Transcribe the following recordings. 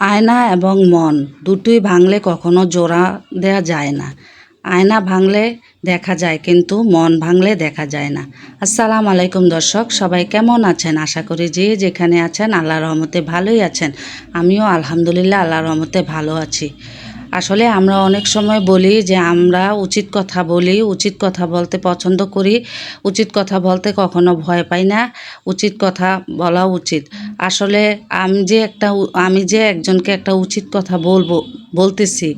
আয়না এবং মন দুটোই ভাঙলে কখনো জোড়া দেওয়া যায় না। আয়না ভাঙলে দেখা যায় কিন্তু মন ভাঙলে দেখা যায় না। আসসালামু আলাইকুম দর্শক, সবাই কেমন আছেন? আশা করি যে যেখানে আছেন আল্লাহর রহমতে ভালোই আছেন। আমিও আলহামদুলিল্লাহ আল্লাহর রহমতে ভালো আছি। আসলে আমরা অনেক সময় বলি যে আমরা উচিত কথা বলি, উচিত কথা বলতে পছন্দ করি, উচিত কথা বলতে কখনো ভয় পাই না, উচিত কথা বলা উচিত। আসলে আমি যে একটা আমি যে একজনকে একটা উচিত কথা বলব বলতেছি,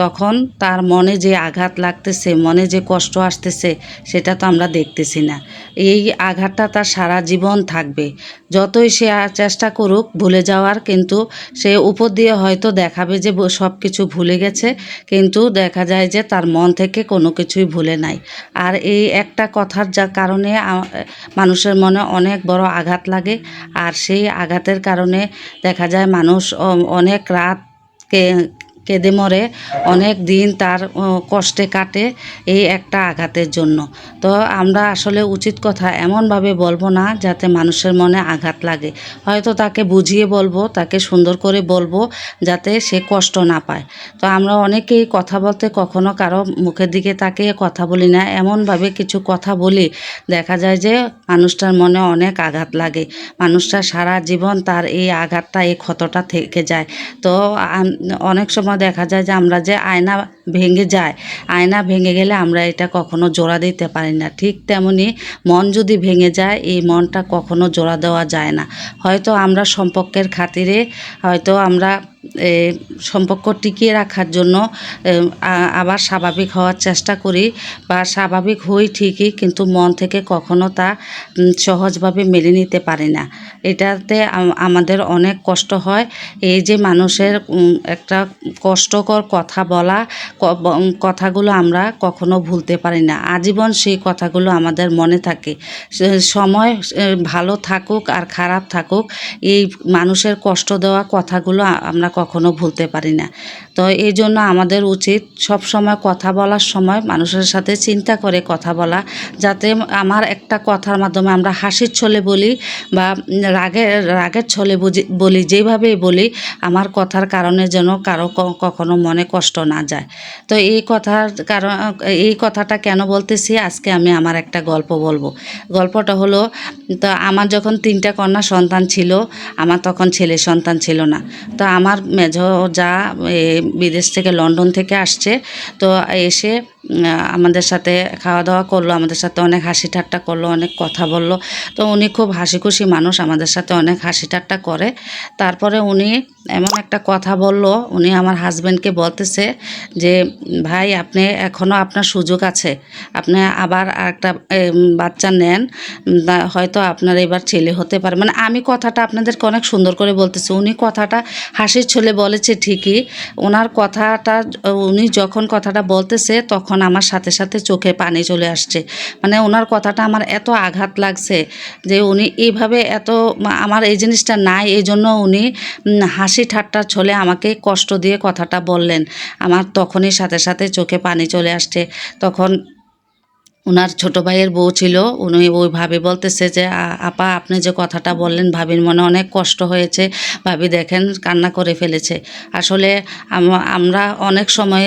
তখন তার মনে যে আঘাত লাগতেছে, মনে যে কষ্ট আসতেছে, সেটা তো আমরা দেখতেছি না। এই আঘাতটা তার সারা জীবন থাকবে। যতই সে চেষ্টা করুক, ভুলে যাওয়ার, কিন্তু সে উপর দিয়ে হয়তো দেখাবে যে সব কিছু ভুলে গেছে, কিন্তু দেখা যায় যে তার মন থেকে কোনো কিছুই ভুলে নাই। আর এই একটা কথার যা কারণে মানুষের মনে অনেক বড় আঘাত লাগে, আর সেই আঘাতের কারণে দেখা যায় মানুষ অনেক রাত কেঁদে মরে। অনেক দিন তার কষ্টে কাটে এই একটা আঘাতের জন্য। তো আমরা আসলে উচিত কথা এমনভাবে বলব না যাতে মানুষের মনে আঘাত লাগে। হয়তো তাকে বুঝিয়ে বলব, তাকে সুন্দর করে বলব যাতে সে কষ্ট না পায়। তো আমরা অনেকেই কথা বলতে কখনো কারও মুখের দিকে তাকিয়ে কথা বলি না। এমনভাবে কিছু কথা বলি, দেখা যায় যে মানুষটার মনে অনেক আঘাত লাগে। মানুষটা সারা জীবন তার এই আঘাতটা, এই ক্ষতটা থেকে যায়। তো অনেক সময় দেখা যায় যে আমরা যে আয়না ভেঙে যায়, আয়না ভেঙে গেলে আমরা এটা কখনো জোড়া দিতে পারি না। ঠিক তেমনি মন যদি ভেঙে যায়, এই মনটা কখনো জোড়া দেওয়া যায় না। হয়তো আমরা সম্পর্কের খাতিরে, হয়তো আমরা সম্পর্ক টিকিয়ে রাখার জন্য আবার স্বাভাবিক হওয়ার চেষ্টা করি বা স্বাভাবিক হই ঠিকই কিন্তু মন থেকে কখনো তা সহজভাবে মেনে নিতে পারি না। এটাতে আমাদের অনেক কষ্ট হয়। এই যে মানুষের একটা কষ্টকর কথা বলা কথাগুলো আমরা কখনো ভুলতে পারি না। আজীবন সেই কথাগুলো আমাদের মনে থাকে। সময় ভালো থাকুক আর খারাপ থাকুক, এই মানুষের কষ্ট দেওয়া কথাগুলো আমরা কখনো ভুলতে পারি না। তো এই জন্য আমাদের উচিত সব সময় কথা বলার সময় মানুষের সাথে চিন্তা করে কথা বলা, যাতে আমার একটা কথার মাধ্যমে আমরা হাসির ছলে বলি বা রাগের রাগের ছলে বুঝি, বলি যেভাবেই বলি আমার কথার কারণে যেন কারও কখনো মনে কষ্ট না যায়। তো এই কথার কারণ, এই কথাটা কেন বলতেছি? আজকে আমি আমার একটা গল্প বলব। গল্পটা হলো, তো আমার যখন তিনটা কন্যা সন্তান ছিল, আমার তখন ছেলে সন্তান ছিল না। তো আমার মেজ যা বিদেশ থেকে লন্ডন থেকে আসছে, তো এসে আমাদের সাথে খাওয়া দাওয়া করল, আমাদের সাথে অনেক হাসি ঠাট্টা করল, অনেক কথা বলল। তো উনি খুব হাসি খুশি মানুষ, আমাদের সাথে অনেক হাসি ঠাট্টা করে। তারপরে উনি এমন একটা কথা বলল, উনি আমার হাজব্যান্ডকে বলতেছে যে, ভাই, আপনি এখনও আপনার সুযোগ আছে। আপনি আবার একটা বাচ্চা নেন হয়তো আপনার এবার ছেলে হতে পারে। মানে আমি কথাটা আপনাদেরকে অনেক সুন্দর করে বলতেছি। উনি কথাটা হাসির ছলে বলেছে ঠিকই। ওনার কথাটা, উনি যখন কথাটা বলতেছে তখন আমার সাথে সাথে চোখে পানি চলে আসছে। মানে ওনার কথাটা আমার এত আঘাত লাগছে যে উনি এইভাবে এত আমার এই জিনিসটা নাই এই জন্য উনি হাসি ঠাট্টা ছলে আমাকে কষ্ট দিয়ে কথাটা বললেন। আমার তখনই সাথে সাথে চোখে পানি চলে আসছে। তখন ওনার ছোট ভাইয়ের বউ ছিল, উনি ওইভাবে বলতেছে যে আপা, আপনি যে কথাটা বললেন, ভাবির মনে অনেক কষ্ট হয়েছে। ভাবি দেখেন, কান্না করে ফেলেছে। আসলে আমরা অনেক সময়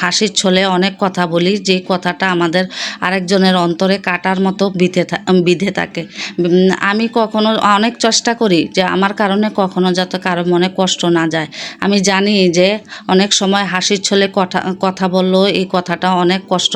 হাসির ছলে অনেক কথা বলি, যে কথাটা আমাদের আরেকজনের অন্তরে কাটার মতো বিধে বিধে থাকে। আমি কখনো অনেক চেষ্টা করি যে, আমার কারণে কখনো যাতে কারও মনে কষ্ট না যায়। আমি জানি যে, অনেক সময় হাসির ছলে কথা কথা বললেও এই কথাটা অনেক কষ্ট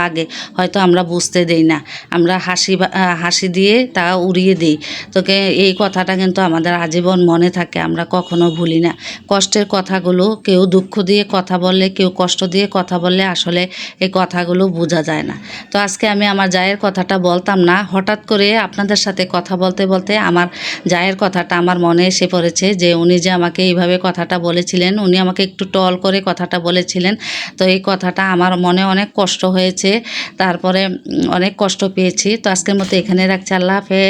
লাগে। হয়তো আমরা বুঝতে দেই না। আমরা হাসি হাসি দিয়ে তা উড়িয়ে দিই। তোকে এই কথাটা কিন্তু আমাদের আজীবন মনে থাকে, আমরা কখনো ভুলি না। কষ্টের কথাগুলো কেউ দুঃখ দিয়ে কথা বললে, কেউ কষ্ট দিয়ে কথা বললে আসলে এই কথাগুলো বোঝা যায় না। তো আজকে আমি আমার জায়ের কথাটা বলতাম না। হঠাৎ করে আপনাদের সাথে কথা বলতে বলতে আমার জায়ের কথাটা আমার মনে এসে পড়েছে যে, উনি যে আমাকে এইভাবে কথাটা বলেছিলেন, উনি আমাকে একটু টল করে কথাটা বলেছিলেন। তো এই কথাটা আমার মনে অনেক কষ্ট হয়েছে তারপরে অনেক কষ্ট পেয়েছি। তো আজকের মতো এখানে রাখছি। আল্লাহ হাফেজ।